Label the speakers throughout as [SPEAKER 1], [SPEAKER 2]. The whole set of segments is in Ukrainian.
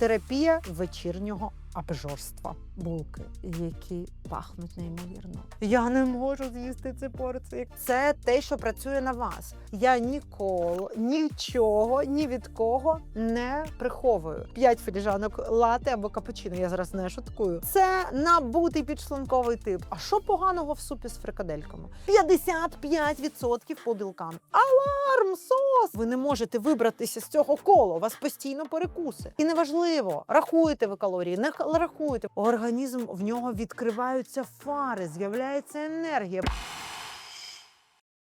[SPEAKER 1] терапія вечірнього обжорства. Булки, які пахнуть неймовірно. Я не можу з'їсти ці порції. Це те, що працює на вас. Я ніколи нічого ні від кого не приховую. П'ять філіжанок лати або капучино. Я зараз не шуткую. Це набутий підшлунковий тип. А що поганого в супі з фрикадельками? 55% по білкам. Аларм, сос! Ви не можете вибратися з цього кола. Вас постійно перекуси. І неважливо, рахуєте ви калорії, не х- рахуєте. Організм в нього відкриваються фари, з'являється енергія.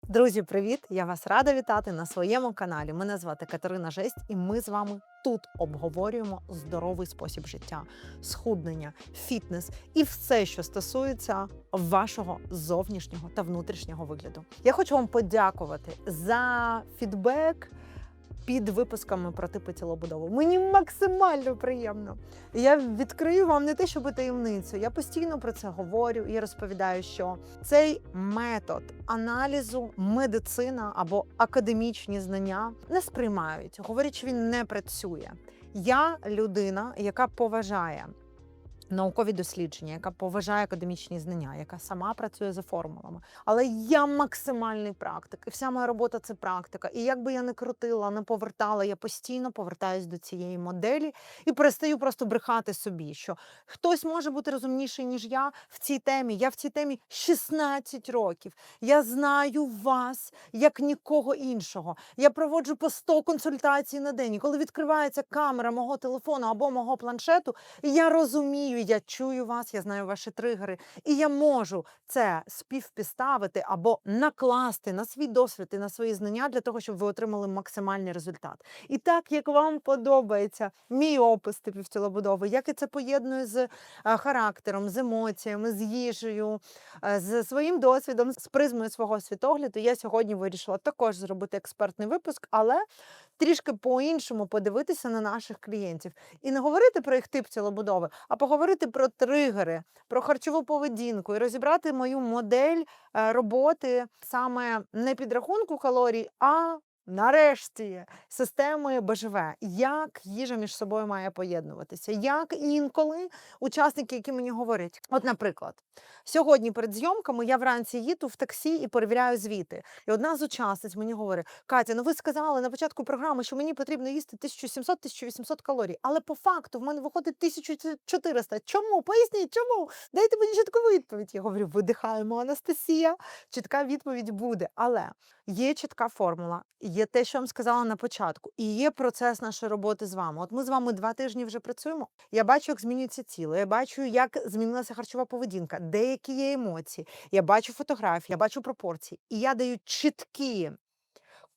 [SPEAKER 1] Друзі, привіт! Я вас рада вітати на своєму каналі. Мене звати Катерина Жесть, і ми з вами тут обговорюємо здоровий спосіб життя, схуднення, фітнес і все, що стосується вашого зовнішнього та внутрішнього вигляду. Я хочу вам подякувати за фідбек. Під випусками про типи тілобудови. Мені максимально приємно. Я відкрию вам не те, щоб таємницю. Я постійно про це говорю і розповідаю, що цей метод аналізу медицина або академічні знання не сприймають. Говорять, він не працює. Я людина, яка поважає наукові дослідження, яка поважає академічні знання, яка сама працює за формулами. Але я максимальний практик, і вся моя робота це практика. І як би я не крутила, не повертала, я постійно повертаюсь до цієї моделі і перестаю просто брехати собі, що хтось може бути розумніший, ніж я в цій темі. Я в цій темі 16 років. Я знаю вас як нікого іншого. Я проводжу по 100 консультацій на день. І коли відкривається камера мого телефону або мого планшету, я розумію, я чую вас, я знаю ваші тригери, і я можу це співпіставити або накласти на свій досвід і на свої знання для того, щоб ви отримали максимальний результат. І так як вам подобається мій опис типів тілобудови, як я це поєдную з е, характером, з емоціями, з їжею, е, з своїм досвідом, з призмою свого світогляду, я сьогодні вирішила також зробити експертний випуск, але трішки по-іншому подивитися на наших клієнтів і не говорити про їх тип тілобудови, а поговорити про тригери, про харчову поведінку і розібрати мою модель е, роботи саме не підрахунку калорій, а Нарешті системи БЖВ, як їжа між собою має поєднуватися, як інколи учасники, які мені говорять, от, наприклад, сьогодні перед зйомками я вранці їду в таксі і перевіряю звіти. І одна з учасниць мені говорить: Катя, ну ви сказали на початку програми, що мені потрібно їсти 1700-1800 калорій, але по факту в мене виходить 1400. Чому? Поясніть, чому? Дайте мені чітку відповідь. Я говорю, видихаємо, Анастасія. Чітка відповідь буде. Але є чітка формула, є те, що я вам сказала на початку, і є процес нашої роботи з вами. От ми з вами два тижні вже працюємо. Я бачу, як змінюється тіло. Я бачу, як змінилася харчова поведінка, деякі є емоції. Я бачу фотографії, я бачу пропорції, і я даю чіткі.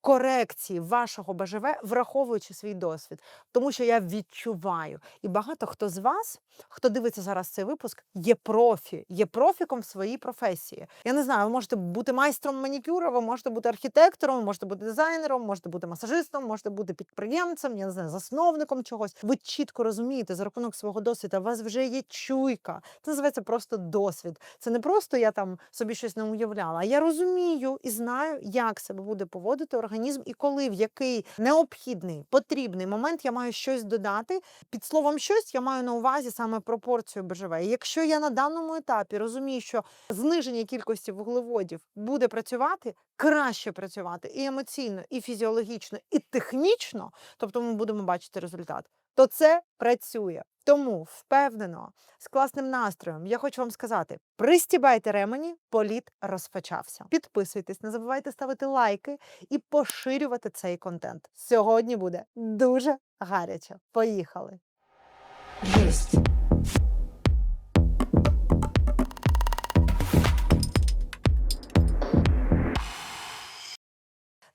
[SPEAKER 1] Корекції вашого БЖВ, враховуючи свій досвід, тому що я відчуваю, і багато хто з вас, хто дивиться зараз цей випуск, є профі, є профіком в своїй професії. Я не знаю, ви можете бути майстром манікюра, ви можете бути архітектором, можете бути дизайнером, можете бути масажистом, можете бути підприємцем, я не знаю, засновником чогось. Ви чітко розумієте за рахунок свого досвіду, у вас вже є чуйка. Це називається просто досвід. Це не просто я там собі щось не уявляла. а Я розумію і знаю, як себе буде поводити організм і коли в який необхідний потрібний момент я маю щось додати. Під словом щось я маю на увазі саме пропорцію БЖВ. І якщо я на даному етапі розумію, що зниження кількості вуглеводів буде працювати, краще працювати і емоційно, і фізіологічно, і технічно, тобто ми будемо бачити результат, то це працює. Тому впевнено, з класним настроєм, я хочу вам сказати: пристібайте ремені, політ розпочався. Підписуйтесь, не забувайте ставити лайки і поширювати цей контент. Сьогодні буде дуже гаряче. Поїхали!
[SPEAKER 2] Есть.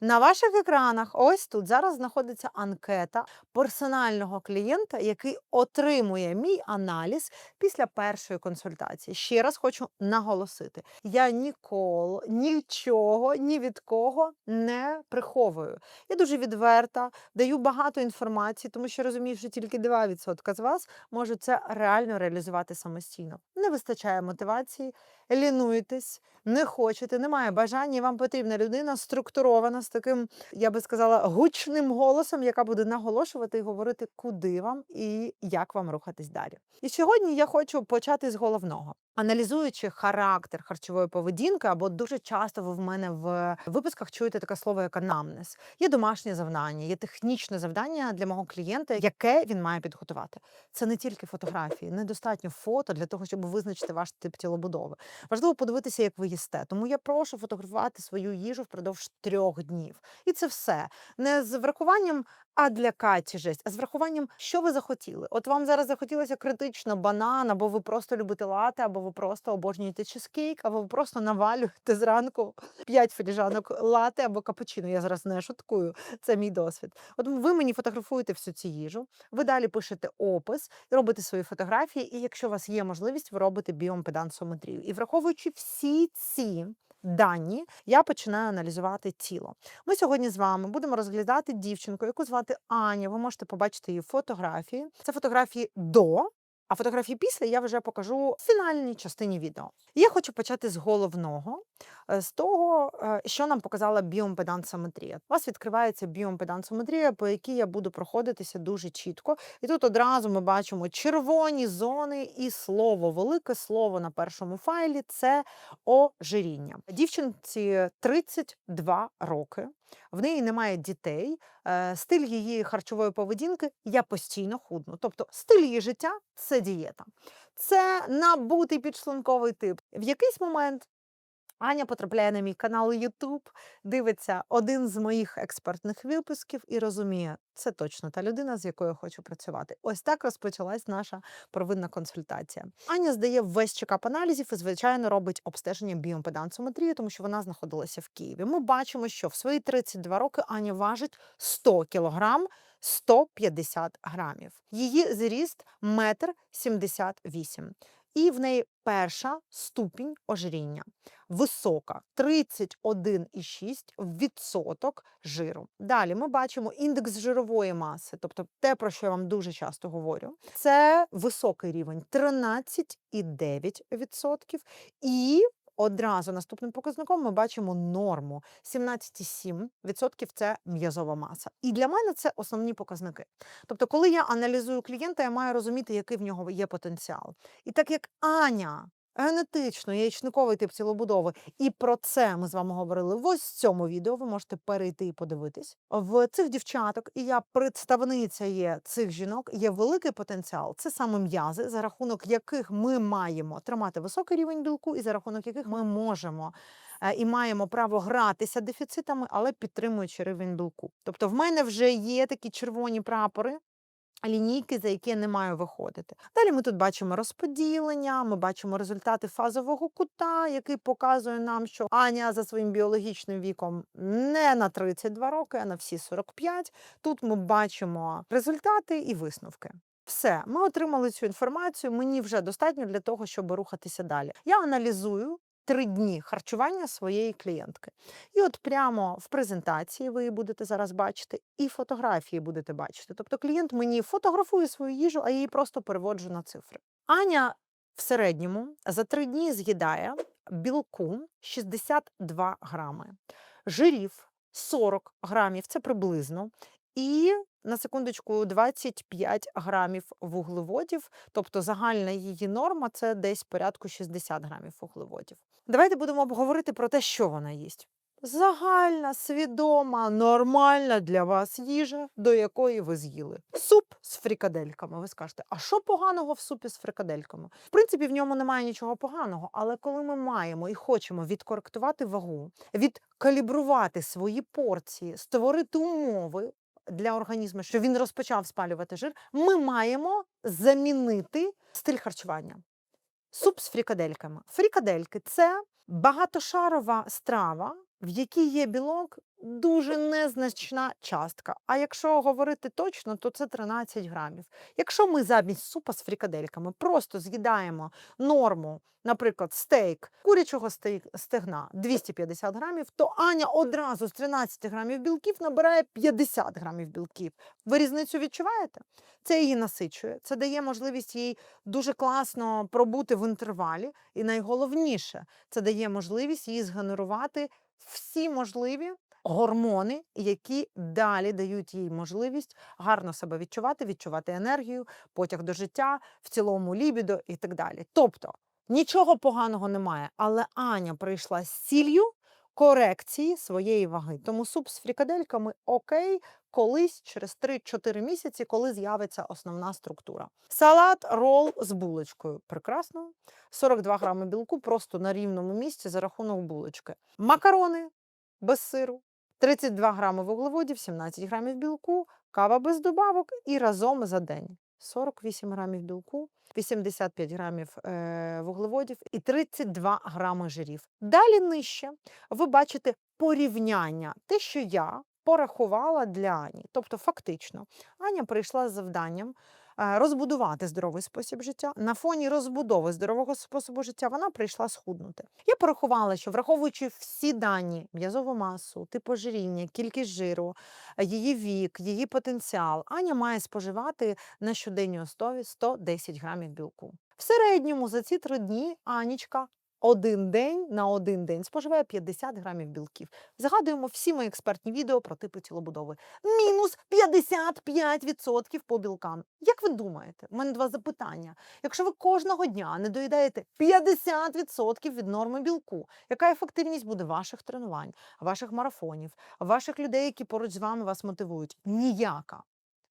[SPEAKER 1] На ваших екранах, ось тут зараз знаходиться анкета персонального клієнта, який отримує мій аналіз після першої консультації. Ще раз хочу наголосити: я ніколи нічого ні від кого не приховую. Я дуже відверта, даю багато інформації, тому що розумію, що тільки 2% з вас можуть це реально реалізувати самостійно. Не вистачає мотивації, лінуєтесь, не хочете, немає бажання. і Вам потрібна людина структурована, з таким, я би сказала, гучним голосом, яка буде наголошувати і говорити, куди вам і як вам рухатись далі. І сьогодні я хочу почати з головного. Аналізуючи характер харчової поведінки, або дуже часто ви в мене в випусках чуєте таке слово як анамнез. Є домашнє завдання, є технічне завдання для мого клієнта, яке він має підготувати. Це не тільки фотографії, недостатньо фото для того, щоб визначити ваш тип тілобудови. Важливо подивитися, як ви їсте. Тому я прошу фотографувати свою їжу впродовж трьох днів. І це все не з врахуванням. А для Каті жесть, а з врахуванням, що ви захотіли. От вам зараз захотілося критично банан, або ви просто любите лати, або ви просто обожнюєте чизкейк, або ви просто навалюєте зранку 5 філіжанок лати або капучино. Я зараз не шуткую, це мій досвід. От ви мені фотографуєте всю цю їжу, ви далі пишете опис, робите свої фотографії, і якщо у вас є можливість, ви робите біомпедансометрію. І враховуючи всі ці дані, я починаю аналізувати тіло. Ми сьогодні з вами будемо розглядати дівчинку, яку звати Аня. Ви можете побачити її фотографії. Це фотографії до. А фотографії після я вже покажу в фінальній частині відео. Я хочу почати з головного, е, з того, е, що нам показала біомпедансометрія. У вас відкривається біомпедансометрія, по якій я буду проходитися дуже чітко. І тут одразу ми бачимо червоні зони і слово, велике слово на першому файлі це ожиріння. Дівчинці 32 роки. В неї немає дітей. е, Стиль її харчової поведінки я постійно худну. Тобто стиль її життя це дієта. Це набутий підшлунковий тип. В якийсь момент Аня потрапляє на мій канал YouTube, дивиться один з моїх експертних випусків і розуміє, це точно та людина, з якою я хочу працювати. Ось так розпочалась наша провинна консультація. Аня здає весь чекап аналізів і, звичайно, робить обстеження біомпедансометрії, тому що вона знаходилася в Києві. Ми бачимо, що в свої 32 роки Аня важить 100 кілограм 150 грамів. Її зріст метр 78. І в неї перша ступінь ожиріння висока 31,6 відсоток жиру. Далі ми бачимо індекс жирової маси, тобто те, про що я вам дуже часто говорю. Це високий рівень 13,9 відсотків. І одразу наступним показником ми бачимо норму 17,7% це м'язова маса. І для мене це основні показники. Тобто, коли я аналізую клієнта, я маю розуміти, який в нього є потенціал. І так як Аня. Генетично яєчниковий тип тілобудови, і про це ми з вами говорили в ось цьому відео. Ви можете перейти і подивитись. В цих дівчаток, і я представниця є цих жінок, є великий потенціал. Це саме м'язи, за рахунок яких ми маємо тримати високий рівень білку, і за рахунок яких ми можемо е, і маємо право гратися дефіцитами, але підтримуючи рівень білку. Тобто, в мене вже є такі червоні прапори. Лінійки, за які я не маю виходити. Далі ми тут бачимо розподілення, ми бачимо результати фазового кута, який показує нам, що Аня за своїм біологічним віком не на 32 роки, а на всі 45. Тут ми бачимо результати і висновки. Все, ми отримали цю інформацію. Мені вже достатньо для того, щоб рухатися далі. Я аналізую. Три дні харчування своєї клієнтки. І от прямо в презентації ви будете зараз бачити, і фотографії будете бачити. Тобто клієнт мені фотографує свою їжу, а я її просто переводжу на цифри. Аня в середньому за три дні з'їдає білку 62 грами, жирів 40 грамів, це приблизно. І на секундочку 25 грамів вуглеводів, тобто загальна її норма це десь порядку 60 грамів вуглеводів. Давайте будемо обговорити про те, що вона їсть. Загальна, свідома, нормальна для вас їжа, до якої ви з'їли. Суп з фрикадельками. Ви скажете, а що поганого в супі з фрикадельками? В принципі, в ньому немає нічого поганого, але коли ми маємо і хочемо відкоректувати вагу, відкалібрувати свої порції, створити умови для організму, щоб він розпочав спалювати жир, ми маємо замінити стиль харчування. Суп з фрікадельками. Фрікадельки це багатошарова страва, в якій є білок дуже незначна частка. А якщо говорити точно, то це 13 грамів. Якщо ми замість супа з фрікадельками просто з'їдаємо норму, наприклад, стейк курячого стегна 250 грамів, то Аня одразу з 13 грамів білків набирає 50 грамів білків. Ви різницю відчуваєте? Це її насичує, це дає можливість їй дуже класно пробути в інтервалі. І найголовніше, це дає можливість їй згенерувати всі можливі гормони, які далі дають їй можливість гарно себе відчувати, відчувати енергію, потяг до життя, в цілому лібідо і так далі. Тобто нічого поганого немає, але Аня прийшла з ціллю корекції своєї ваги. Тому суп з фрікадельками окей, колись через 3-4 місяці, коли з'явиться основна структура. Салат, рол з булочкою. Прекрасно. 42 грами білку просто на рівному місці за рахунок булочки. Макарони без сиру. 32 грами вуглеводів, 17 грамів білку, кава без добавок і разом за день. 48 грамів білку, 85 грамів е, вуглеводів і 32 грами жирів. Далі нижче ви бачите порівняння, те, що я порахувала для Ані. Тобто, фактично, Аня прийшла з завданням розбудувати здоровий спосіб життя. На фоні розбудови здорового способу життя вона прийшла схуднути. Я порахувала, що враховуючи всі дані, м'язову масу, тип ожиріння, кількість жиру, е, її вік, її потенціал, Аня має споживати на щоденній основі 110 грамів білку. В середньому за ці три дні Анічка один день на один день споживає 50 грамів білків. Згадуємо всі мої експертні відео про типи тілобудови. Мінус 55% по білкам. Як ви думаєте? У мене два запитання. Якщо ви кожного дня не доїдаєте 50% від норми білку, яка ефективність буде ваших тренувань, ваших марафонів, ваших людей, які поруч з вами вас мотивують? Ніяка.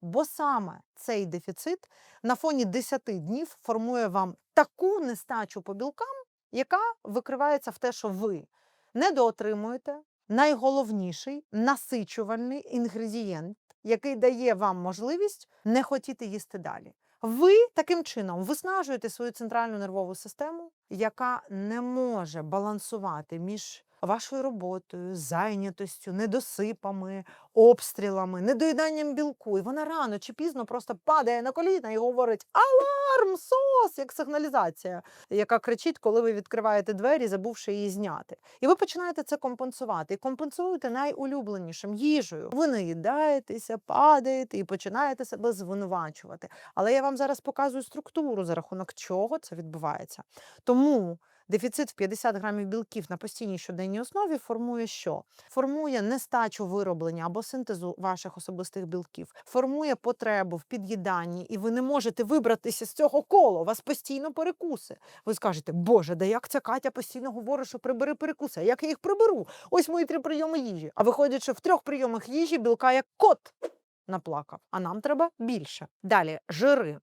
[SPEAKER 1] Бо саме цей дефіцит на фоні 10 днів формує вам таку нестачу по білкам, яка викривається в те, що ви недоотримуєте найголовніший насичувальний інгредієнт, який дає вам можливість не хотіти їсти далі. Ви таким чином виснажуєте свою центральну нервову систему, яка не може балансувати між вашою роботою, зайнятостю, недосипами, обстрілами, недоїданням білку. І вона рано чи пізно просто падає на коліна і говорить Аларм, сос! як сигналізація, яка кричить, коли ви відкриваєте двері, забувши її зняти. І ви починаєте це компенсувати. І компенсуєте найулюбленішим їжею. Ви наїдаєтеся, падаєте і починаєте себе звинувачувати. Але я вам зараз показую структуру, за рахунок чого це відбувається. Тому дефіцит в 50 грамів білків на постійній щоденній основі формує що? Формує нестачу вироблення або синтезу ваших особистих білків, формує потребу в під'їданні, і ви не можете вибратися з цього кола. Вас постійно перекуси. Ви скажете, Боже, да як ця Катя постійно говорить, що прибери перекуси? А як я їх приберу? Ось мої три прийоми їжі. А виходить, що в трьох прийомах їжі білка як кот наплакав, а нам треба більше. Далі жири.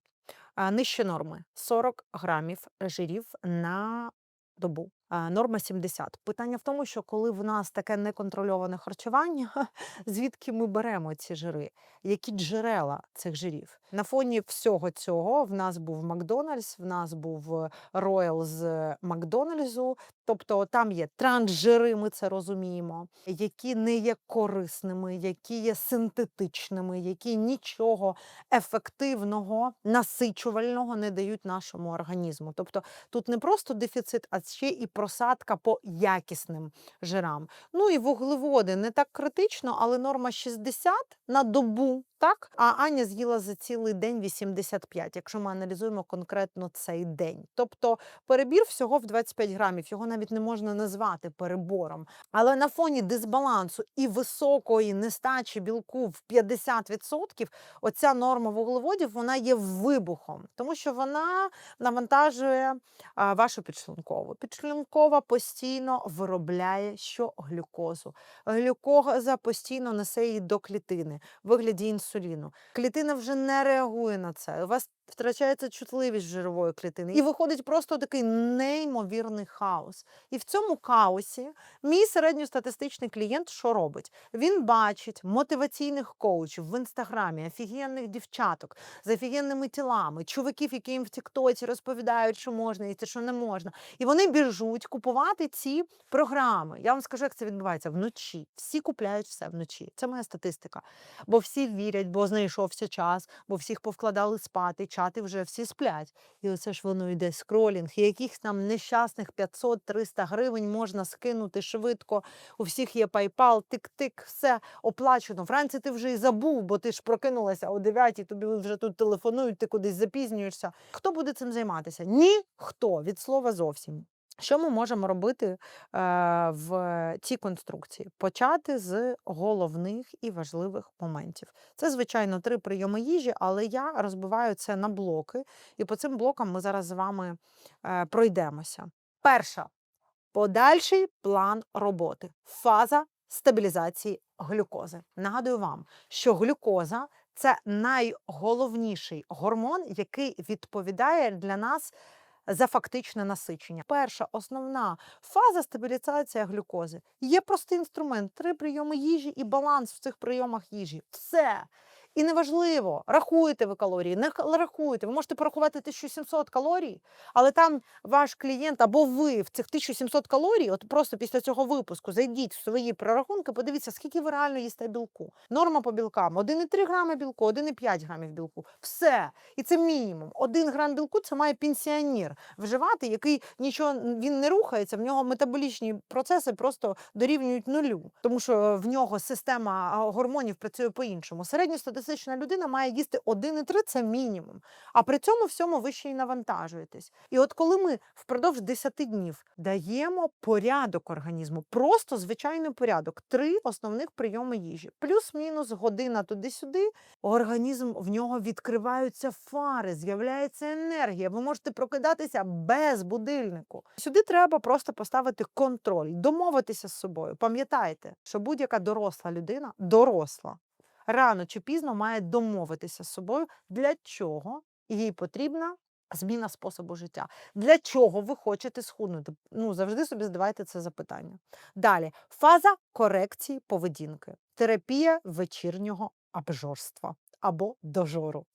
[SPEAKER 1] Нижче норми 40 грамів жирів на добу. А, Норма 70. Питання в тому, що коли в нас таке неконтрольоване харчування, звідки ми беремо ці жири? Які джерела цих жирів? На фоні всього цього в нас був Макдональдс, в нас був е, Роял з Макдональдсу. Тобто там є трансжири, ми це розуміємо, які не є корисними, які є синтетичними, які нічого ефективного, насичувального не дають нашому організму. Тобто тут не просто дефіцит, а ще і просадка по якісним жирам. Ну і вуглеводи не так критично, але норма 60 на добу. Так, а Аня з'їла за цілий день 85, якщо ми аналізуємо конкретно цей день. Тобто перебір всього в 25 грамів, його навіть не можна назвати перебором. Але на фоні дисбалансу і високої нестачі білку в 50%, оця норма вуглеводів вона є вибухом, тому що вона навантажує вашу підшлункову. Підшлункова постійно виробляє що глюкозу. Глюкоза постійно несе її до клітини в вигляді інсуліну. Клітина вже не реагує на це. У вас втрачається чутливість жирової клітини. І виходить просто такий неймовірний хаос. І в цьому хаосі мій середньостатистичний клієнт що робить? Він бачить мотиваційних коучів в інстаграмі, офігенних дівчаток з офігенними тілами, чуваків, які їм в Тіктоці розповідають, що можна їсти, що не можна. І вони біжуть купувати ці програми. Я вам скажу, як це відбувається вночі. Всі купляють все вночі. Це моя статистика. Бо всі вірять, бо знайшовся час, бо всіх повкладали спати, чати вже всі сплять. І оце ж воно йде скролінг, і яких там нещасних 500-300 гривень можна скинути швидко. У всіх є PayPal, тик-тик, все оплачено. Вранці ти вже і забув, бо ти ж прокинулася о 9, тобі вже тут телефонують, ти кудись запізнюєшся. Хто буде цим займатися? Ніхто від слова зовсім. Що ми можемо робити е, в цій конструкції? Почати з головних і важливих моментів. Це, звичайно, три прийоми їжі, але я розбиваю це на блоки, і по цим блокам ми зараз з вами е, пройдемося. Перша подальший план роботи. Фаза стабілізації глюкози. Нагадую вам, що глюкоза це найголовніший гормон, який відповідає для нас за фактичне насичення. Перша основна фаза стабілізація глюкози. Є простий інструмент: три прийоми їжі і баланс в цих прийомах їжі. Все. І неважливо, рахуєте ви калорії, не рахуєте. Ви можете порахувати 1700 калорій, але там ваш клієнт або ви в цих 1700 калорій, от просто після цього випуску зайдіть в свої прорахунки, подивіться, скільки ви реально їсте білку. Норма по білкам 1,3 грами білку, 1,5 грамів білку. Все. І це мінімум. Один грам білку це має пенсіонер вживати, який нічого він не рухається, в нього метаболічні процеси просто дорівнюють нулю, тому що в нього система гормонів працює по-іншому. Середньостатистична людина має їсти 1,3 це мінімум. А при цьому всьому ви ще й навантажуєтесь. І от коли ми впродовж 10 днів даємо порядок організму, просто звичайний порядок, три основних прийоми їжі, плюс-мінус година туди-сюди, організм в нього відкриваються фари, з'являється енергія. Ви можете прокидатися без будильнику. Сюди треба просто поставити контроль, домовитися з собою. Пам'ятайте, що будь-яка доросла людина, доросла, рано чи пізно має домовитися з собою, для чого їй потрібна. Зміна способу життя. Для чого ви хочете схуднути? Ну, завжди собі задавайте це запитання. Далі фаза корекції поведінки, терапія вечірнього обжорства або дожору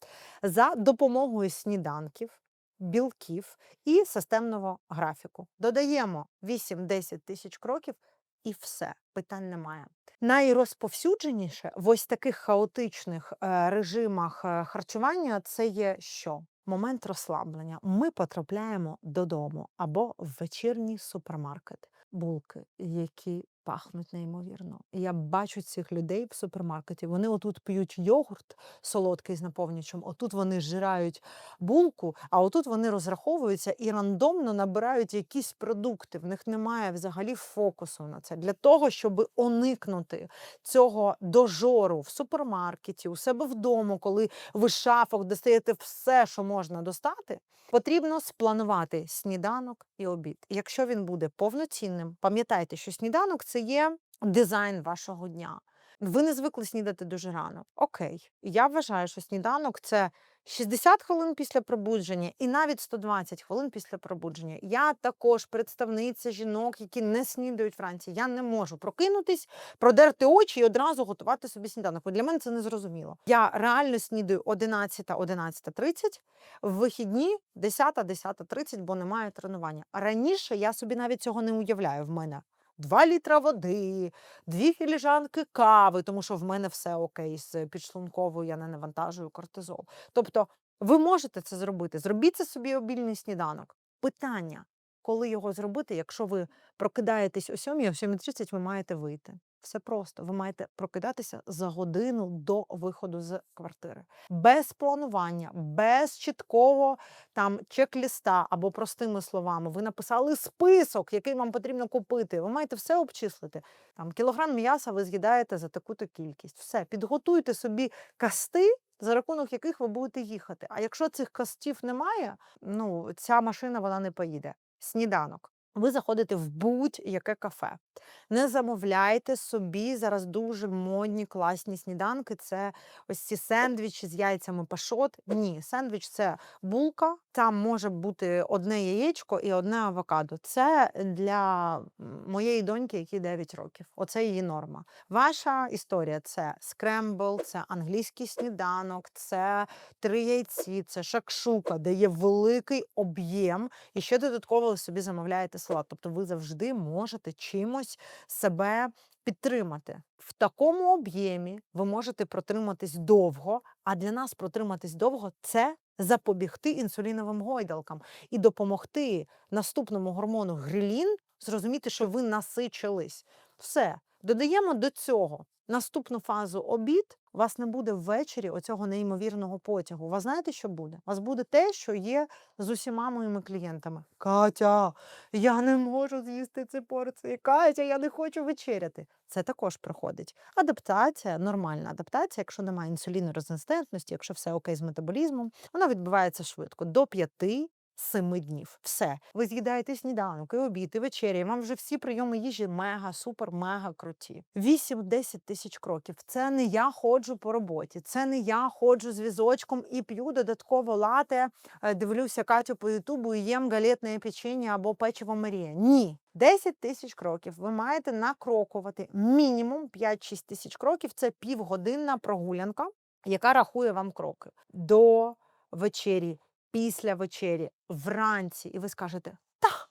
[SPEAKER 1] за допомогою сніданків, білків і системного графіку. Додаємо 8-10 тисяч кроків і все, питань немає. Найрозповсюдженіше в ось таких хаотичних е, режимах е, харчування це є що? Момент розслаблення. Ми потрапляємо додому або в вечірній супермаркет. Булки, які пахнуть неймовірно. І Я бачу цих людей в супермаркеті. Вони отут п'ють йогурт солодкий з наповнювачем, отут вони жирають булку, а отут вони розраховуються і рандомно набирають якісь продукти. В них немає взагалі фокусу на це для того, щоб уникнути цього дожору в супермаркеті, у себе вдома, коли ви шафок достаєте все, що можна достати. Потрібно спланувати сніданок і обід. Якщо він буде повноцінним, пам'ятайте, що сніданок це є дизайн вашого дня. Ви не звикли снідати дуже рано. Окей, я вважаю, що сніданок це 60 хвилин після пробудження і навіть 120 хвилин після пробудження. Я також представниця жінок, які не снідають вранці. Я не можу прокинутись, продерти очі і одразу готувати собі сніданок. Бо Для мене це незрозуміло. Я реально снідаю 11, 11.30, в вихідні 10, 10.30, бо немає тренування. Раніше я собі навіть цього не уявляю. В мене 2 літра води, дві філіжанки кави, тому що в мене все окей з підшлунковою, я не навантажую кортизол. Тобто ви можете це зробити. Зробіть це собі обільний сніданок. Питання, коли його зробити, якщо ви прокидаєтесь о 7, о 7.30 ви маєте вийти. Все просто. Ви маєте прокидатися за годину до виходу з квартири. Без планування, без чіткого там чек-ліста або простими словами. Ви написали список, який вам потрібно купити. Ви маєте все обчислити. Там кілограм м'яса ви з'їдаєте за таку-то кількість. Все, підготуйте собі касти, за рахунок яких ви будете їхати. А якщо цих кастів немає, ну ця машина вона не поїде. Сніданок. Ви заходите в будь-яке кафе. Не замовляйте собі зараз дуже модні, класні сніданки. Це ось ці сендвічі з яйцями пашот. Ні, сендвіч це булка. Там може бути одне яєчко і одне авокадо. Це для моєї доньки, якій 9 років. Оце її норма. Ваша історія це скрембл, це англійський сніданок, це три яйці, це шакшука, де є великий об'єм, і ще додатково ви собі замовляєте салат. Тобто ви завжди можете чимось себе підтримати. В такому об'ємі ви можете протриматись довго, а для нас протриматись довго це запобігти інсуліновим гойдалкам і допомогти наступному гормону грилін зрозуміти, що ви насичились. Все, Додаємо до цього наступну фазу обід. У вас не буде ввечері оцього неймовірного потягу. У вас знаєте, що буде? У вас буде те, що є з усіма моїми клієнтами. Катя, я не можу з'їсти ці порції. Катя, я не хочу вечеряти. Це також проходить. Адаптація, нормальна адаптація, якщо немає інсулінорезистентності, якщо все окей з метаболізмом, вона відбувається швидко до 5 Семи днів. Все. Ви з'їдаєте сніданок, і обід, і вечеря, і вам вже всі прийоми їжі мега, супер, мега круті. 8-10 тисяч кроків. Це не я ходжу по роботі, це не я ходжу з візочком і п'ю додатково лате, е, дивлюся Катю по Ютубу і їм галетне печення або печиво Марія. Ні. 10 тисяч кроків. Ви маєте накрокувати мінімум 5-6 тисяч кроків. Це півгодинна прогулянка, яка рахує вам кроки до вечері після вечері, вранці, і ви скажете: Та,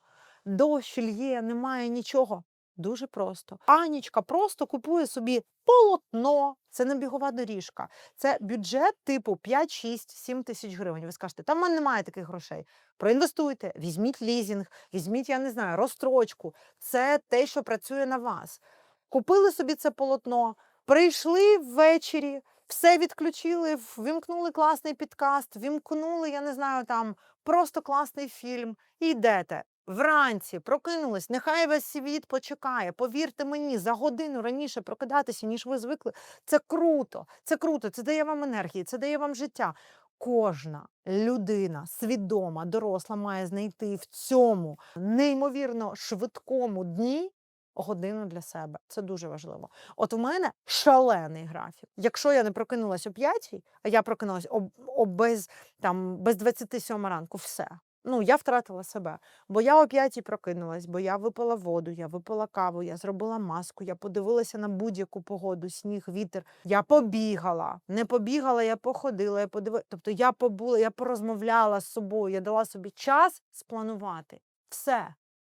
[SPEAKER 1] дощ лє, немає нічого. Дуже просто. Анічка просто купує собі полотно. Це не бігова доріжка. Це бюджет типу 5, 6, 7 тисяч гривень. Ви скажете, та в мене немає таких грошей. Проінвестуйте, візьміть лізінг, візьміть, я не знаю, розстрочку. Це те, що працює на вас. Купили собі це полотно, прийшли ввечері, все відключили, ввімкнули класний підкаст, вімкнули, я не знаю, там просто класний фільм. І йдете. Вранці прокинулись, нехай весь світ почекає. Повірте мені, за годину раніше прокидатися, ніж ви звикли. Це круто, це круто, це дає вам енергії, це дає вам життя. Кожна людина свідома, доросла, має знайти в цьому неймовірно швидкому дні годину для себе. Це дуже важливо. От у мене шалений графік. Якщо я не прокинулась о 5, а я прокинулась о, о без, там, без 27 ранку, все. Ну, я втратила себе, бо я о 5 прокинулась, бо я випила воду, я випила каву, я зробила маску, я подивилася на будь-яку погоду, сніг, вітер. Я побігала. Не побігала, я походила, я подивилася. Тобто я побула, я порозмовляла з собою, я дала собі час спланувати. Все.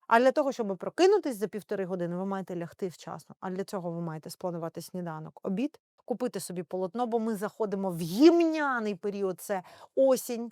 [SPEAKER 1] А для того, щоб прокинутись за півтори години, ви маєте лягти вчасно. А для цього ви маєте спланувати сніданок, обід, купити собі полотно, бо ми заходимо в гімняний період. Це осінь,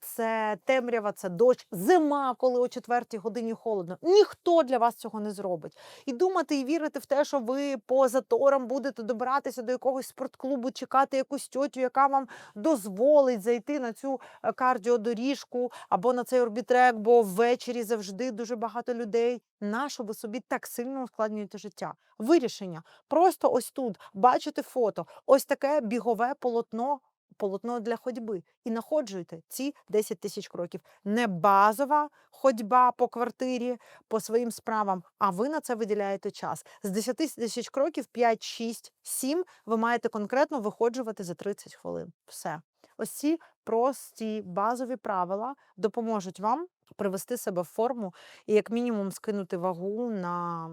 [SPEAKER 1] це темрява, це дощ, зима, коли о четвертій годині холодно. Ніхто для вас цього не зробить. І думати і вірити в те, що ви по заторам будете добиратися до якогось спортклубу, чекати якусь тьотю, яка вам дозволить зайти на цю е, кардіодоріжку або на цей орбітрек, бо ввечері завжди дуже багато людей. Нащо ви собі так сильно ускладнюєте життя? Вирішення просто ось тут бачите фото, ось таке бігове полотно. Полотно для ходьби і находжуєте ці 10 тисяч кроків. Не базова ходьба по квартирі, по своїм справам, а ви на це виділяєте час. З 10 тисяч кроків 5, 6, 7 ви маєте конкретно виходжувати за 30 хвилин. Все. Ось ці прості базові правила допоможуть вам привести себе в форму і, як мінімум, скинути вагу на,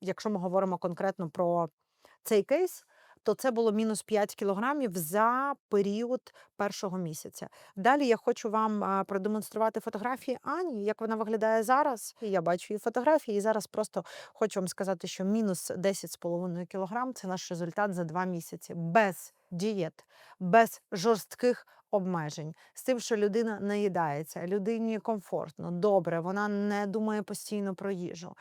[SPEAKER 1] якщо ми говоримо конкретно про цей кейс, то це було мінус 5 кілограмів за період першого місяця. Далі я хочу вам продемонструвати фотографії Ані, як вона виглядає зараз. Я бачу її фотографії, і зараз просто хочу вам сказати, що мінус 10,5 кілограм це наш результат за два місяці без дієт, без жорстких обмежень, з тим, що людина наїдається, людині комфортно, добре, вона не думає постійно про їжу.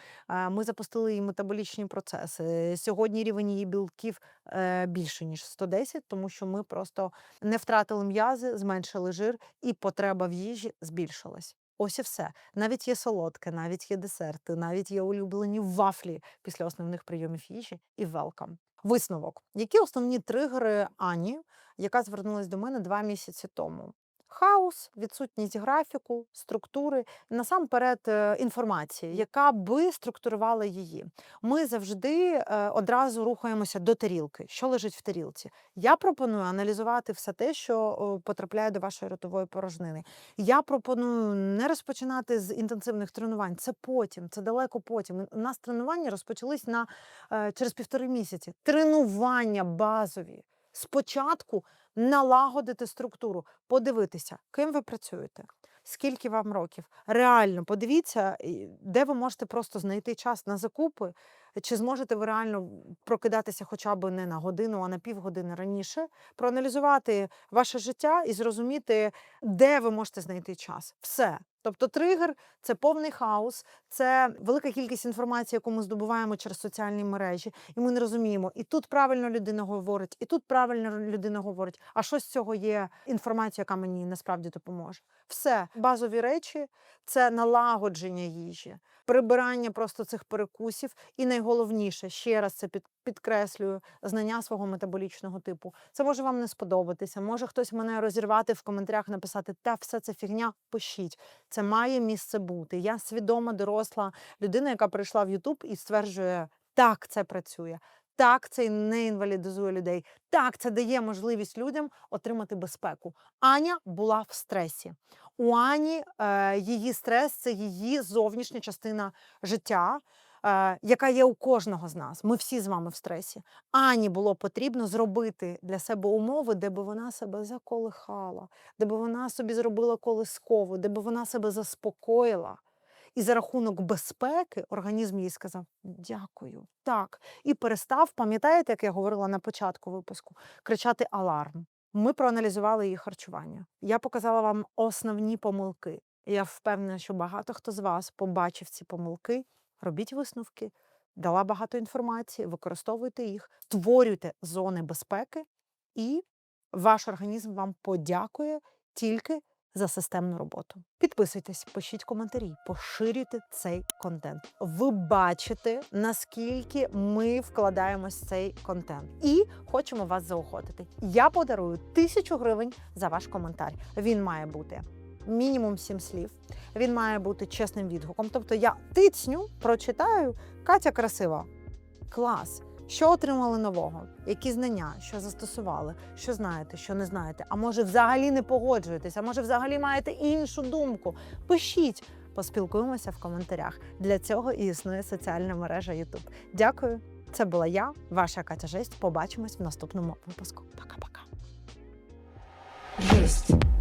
[SPEAKER 1] Ми запустили її метаболічні процеси. Сьогодні рівень її білків е, більше ніж 110, тому що ми просто не втратили м'язи, зменшили жир, і потреба в їжі збільшилась. Ось і все. Навіть є солодке, навіть є десерти, навіть є улюблені вафлі після основних прийомів їжі і велкам. Висновок. Які основні тригери Ані, яка звернулась до мене два місяці тому? Хаос, відсутність графіку, структури, насамперед е, інформації, яка би структурувала її. Ми завжди е, одразу рухаємося до тарілки, що лежить в тарілці. Я пропоную аналізувати все те, що потрапляє до вашої ротової порожнини. Я пропоную не розпочинати з інтенсивних тренувань. Це потім, це далеко потім. У нас тренування розпочались на е, через півтори місяці. Тренування базові. Спочатку налагодити структуру, подивитися, ким ви працюєте, скільки вам років. Реально подивіться, де ви можете просто знайти час на закупи, чи зможете ви реально прокидатися хоча б не на годину, а на півгодини раніше, проаналізувати ваше життя і зрозуміти, де ви можете знайти час. Все. Тобто тригер це повний хаос, це велика кількість інформації, яку ми здобуваємо через соціальні мережі, і ми не розуміємо, і тут правильно людина говорить, і тут правильно людина говорить. А що з цього є інформація, яка мені насправді допоможе? Все, базові речі це налагодження їжі, прибирання просто цих перекусів, і найголовніше ще раз це під, підкреслюю знання свого метаболічного типу. Це може вам не сподобатися. Може хтось мене розірвати в коментарях, написати та все це фігня. Пишіть. Це має місце бути. Я свідома доросла людина, яка прийшла в Ютуб і стверджує, так це працює. Так, це не інвалідизує людей. Так, це дає можливість людям отримати безпеку. Аня була в стресі. У Ані е, її стрес це її зовнішня частина життя, яка є у кожного з нас. Ми всі з вами в стресі. Ані було потрібно зробити для себе умови, де би вона себе заколихала, де би вона собі зробила колискову, де би вона себе заспокоїла. І за рахунок безпеки організм їй сказав дякую. Так. І перестав, пам'ятаєте, як я говорила на початку випуску, кричати аларм. Ми проаналізували її харчування. Я показала вам основні помилки. Я впевнена, що багато хто з вас побачив ці помилки. Робіть висновки, дала багато інформації, використовуйте їх, створюйте зони безпеки, і ваш організм вам подякує тільки за системну роботу. Підписуйтесь, пишіть коментарі, поширюйте цей контент. Ви бачите, наскільки ми вкладаємось в цей контент, і хочемо вас заохотити. Я подарую тисячу гривень за ваш коментар. Він має бути мінімум сім слів. Він має бути чесним відгуком. Тобто я тицню, прочитаю, Катя красива. Клас. Що отримали нового? Які знання, що застосували, що знаєте, що не знаєте? А може, взагалі не погоджуєтесь, а може, взагалі маєте іншу думку? Пишіть, поспілкуємося в коментарях. Для цього і існує соціальна мережа YouTube. Дякую. Це була я, ваша Катя Жесть. Побачимось в наступному випуску. Пока-пока.
[SPEAKER 2] Жесть.